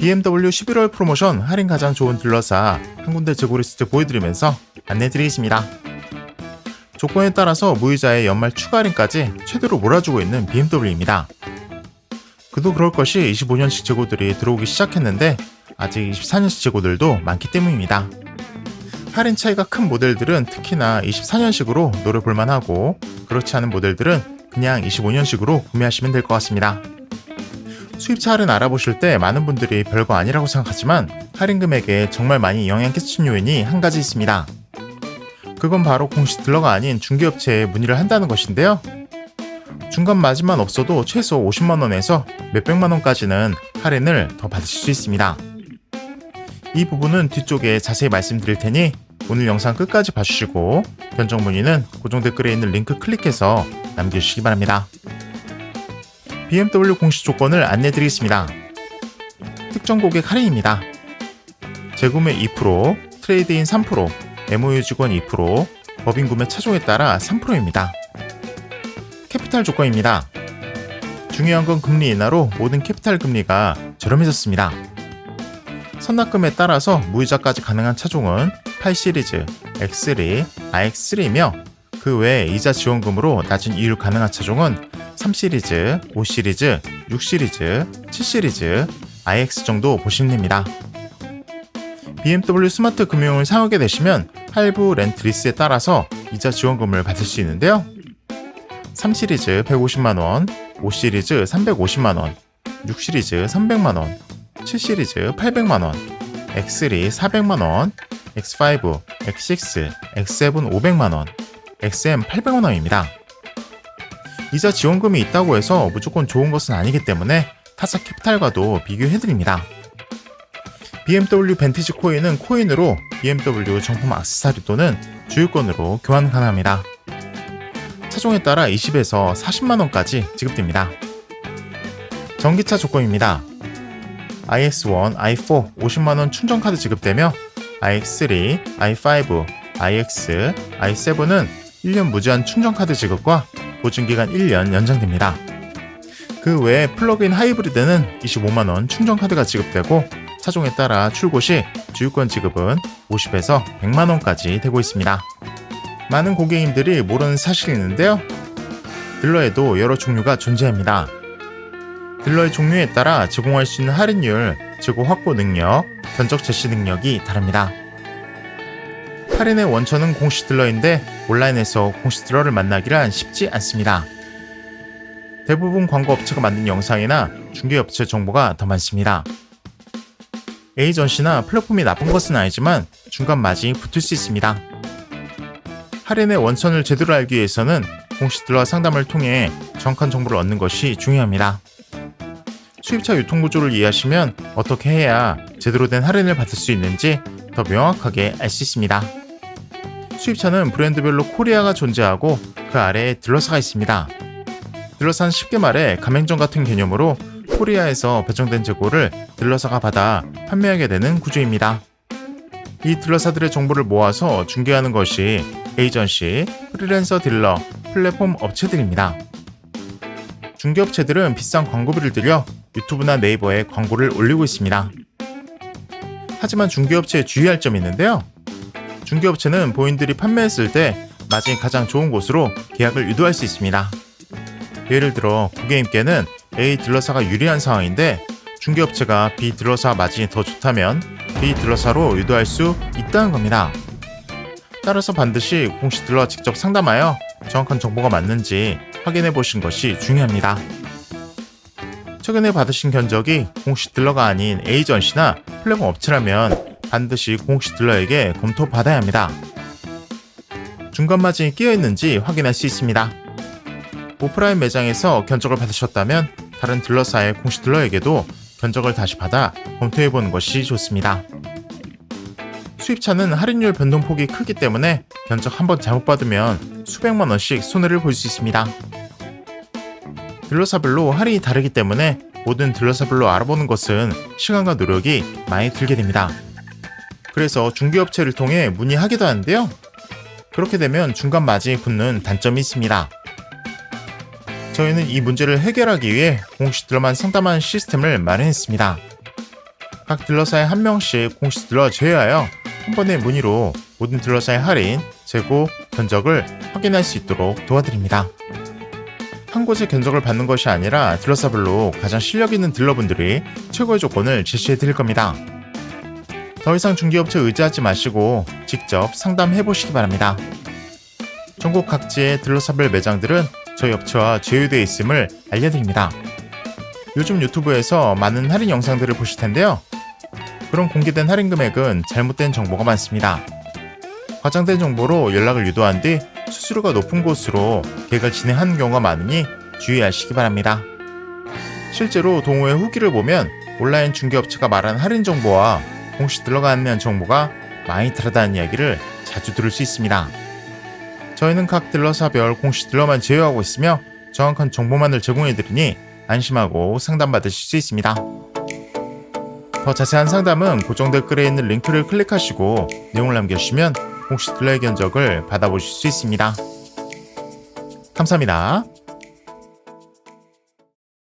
BMW 11월 프로모션 할인 가장 좋은 딜러사 한 군데 재고 리스트 보여드리면서 안내드리겠습니다. 조건에 따라서 무이자의 연말 추가 할인까지 최대로 몰아주고 있는 BMW입니다. 그도 그럴 것이 25년식 재고들이 들어오기 시작했는데 아직 24년식 재고들도 많기 때문입니다. 할인 차이가 큰 모델들은 특히나 24년식으로 노려볼만 하고 그렇지 않은 모델들은 그냥 25년식으로 구매하시면 될 것 같습니다. 수입차 할인 알아보실 때 많은 분들이 별거 아니라고 생각하지만 할인 금액에 정말 많이 영향 끼치는 요인이 한 가지 있습니다. 그건 바로 공식 딜러가 아닌 중개업체에 문의를 한다는 것인데요. 중간 마진만 없어도 최소 50만원에서 몇백만원까지는 할인을 더 받으실 수 있습니다. 이 부분은 뒤쪽에 자세히 말씀드릴 테니 오늘 영상 끝까지 봐주시고 변정 문의는 고정 댓글에 있는 링크 클릭해서 남겨주시기 바랍니다. BMW 공식 조건을 안내드리겠습니다. 특정 고객 할인입니다. 재구매 2%, 트레이드인 3%, MOU 직원 2%, 법인 구매 차종에 따라 3%입니다. 캐피탈 조건입니다. 중요한 건 금리 인하로 모든 캐피탈 금리가 저렴해졌습니다. 선납금에 따라서 무이자까지 가능한 차종은 8 시리즈, X3, RX3이며 그 외에 이자 지원금으로 낮은 이율 가능한 차종은 3 시리즈, 5 시리즈, 6 시리즈, 7 시리즈, iX 정도 보시면 됩니다. BMW 스마트 금융을 사용하게 되시면 할부 렌트 리스에 따라서 이자 지원금을 받을 수 있는데요. 3 시리즈 150만원, 5 시리즈 350만원, 6 시리즈 300만원, 7 시리즈 800만원, X3 400만원, X5, X6, X7 500만원, XM 800만원입니다. 이자 지원금이 있다고 해서 무조건 좋은 것은 아니기 때문에 타사 캐피탈과도 비교해드립니다. BMW 벤티지 코인은 코인으로 BMW 정품 악세사리 또는 주유권으로 교환 가능합니다. 차종에 따라 20에서 40만원까지 지급됩니다. 전기차 조건입니다. iX1, i4 50만원 충전카드 지급되며 iX3, i5, iX, i7은 1년 무제한 충전카드 지급과 보증기간 1년 연장됩니다. 그 외에 플러그인 하이브리드는 25만원 충전카드가 지급되고 차종에 따라 출고 시 주유권 지급은 50에서 100만원까지 되고 있습니다. 많은 고객님들이 모르는 사실이 있는데요. 딜러에도 여러 종류가 존재합니다. 딜러의 종류에 따라 제공할 수 있는 할인율, 재고 확보 능력, 견적 제시 능력이 다릅니다. 할인의 원천은 공식 딜러인데 온라인에서 공식 딜러를 만나기란 쉽지 않습니다. 대부분 광고 업체가 만든 영상이나 중개 업체 정보가 더 많습니다. 에이전시나 플랫폼이 나쁜 것은 아니지만 중간 마진이 붙을 수 있습니다. 할인의 원천을 제대로 알기 위해서는 딜러 상담을 통해 정확한 정보를 얻는 것이 중요합니다. 수입차 유통 구조를 이해하시면 어떻게 해야 제대로 된 할인을 받을 수 있는지 더 명확하게 알 수 있습니다. 수입차는 브랜드별로 코리아가 존재하고 그 아래에 딜러사가 있습니다. 딜러사는 쉽게 말해 가맹점 같은 개념으로 코리아에서 배정된 재고를 딜러사가 받아 판매하게 되는 구조입니다. 이 딜러사들의 정보를 모아서 중개하는 것이 에이전시, 프리랜서 딜러, 플랫폼 업체들입니다. 중개업체들은 비싼 광고비를 들여 유튜브나 네이버에 광고를 올리고 있습니다. 하지만 중개업체에 주의할 점이 있는데요. 중개업체는 본인들이 판매했을 때 마진이 가장 좋은 곳으로 계약을 유도할 수 있습니다. 예를 들어 고객님께는 A 딜러사가 유리한 상황인데 중개업체가 B 딜러사 마진이 더 좋다면 B 딜러사로 유도할 수 있다는 겁니다. 따라서 반드시 공식 딜러와 직접 상담하여 정확한 정보가 맞는지 확인해 보신 것이 중요합니다. 최근에 받으신 견적이 공식 딜러가 아닌 에이전시나 플랫폼 업체라면 반드시 공식 딜러에게 검토받아야 합니다. 중간 마진이 끼어 있는지 확인할 수 있습니다. 오프라인 매장에서 견적을 받으셨다면 다른 딜러사의 공식 딜러에게도 견적을 다시 받아 검토해 보는 것이 좋습니다. 수입차는 할인율 변동폭이 크기 때문에 견적 한 번 잘못 받으면 수백만 원씩 손해를 볼 수 있습니다. 딜러사별로 할인이 다르기 때문에 모든 딜러사별로 알아보는 것은 시간과 노력이 많이 들게 됩니다. 그래서 중개업체를 통해 문의하기도 하는데요. 그렇게 되면 중간 마진이 붙는 단점이 있습니다. 저희는 이 문제를 해결하기 위해 공식 딜러만 상담하는 시스템을 마련했습니다. 각 딜러사에 한 명씩 공식 딜러 제외하여 한 번의 문의로 모든 딜러사의 할인, 재고, 견적을 확인할 수 있도록 도와드립니다. 한 곳의 견적을 받는 것이 아니라 딜러사별로 가장 실력 있는 딜러분들이 최고의 조건을 제시해 드릴 겁니다. 더 이상 중개업체 의지하지 마시고 직접 상담해 보시기 바랍니다. 전국 각지의 딜러사별 매장들은 저희 업체와 제휴되어 있음을 알려드립니다. 요즘 유튜브에서 많은 할인 영상들을 보실 텐데요. 그런 공개된 할인 금액은 잘못된 정보가 많습니다. 과장된 정보로 연락을 유도한 뒤 수수료가 높은 곳으로 계획을 진행하는 경우가 많으니 주의하시기 바랍니다. 실제로 동호회 후기를 보면 온라인 중개업체가 말한 할인 정보와 공식 들어가 안내한 정보가 많이 다르다는 이야기를 자주 들을 수 있습니다. 저희는 각 딜러사별 공식 딜러만 제휴하고 있으며 정확한 정보만을 제공해드리니 안심하고 상담받으실 수 있습니다. 더 자세한 상담은 고정 댓글에 있는 링크를 클릭하시고 내용을 남겨주시면 공식 딜러의 견적을 받아보실 수 있습니다. 감사합니다.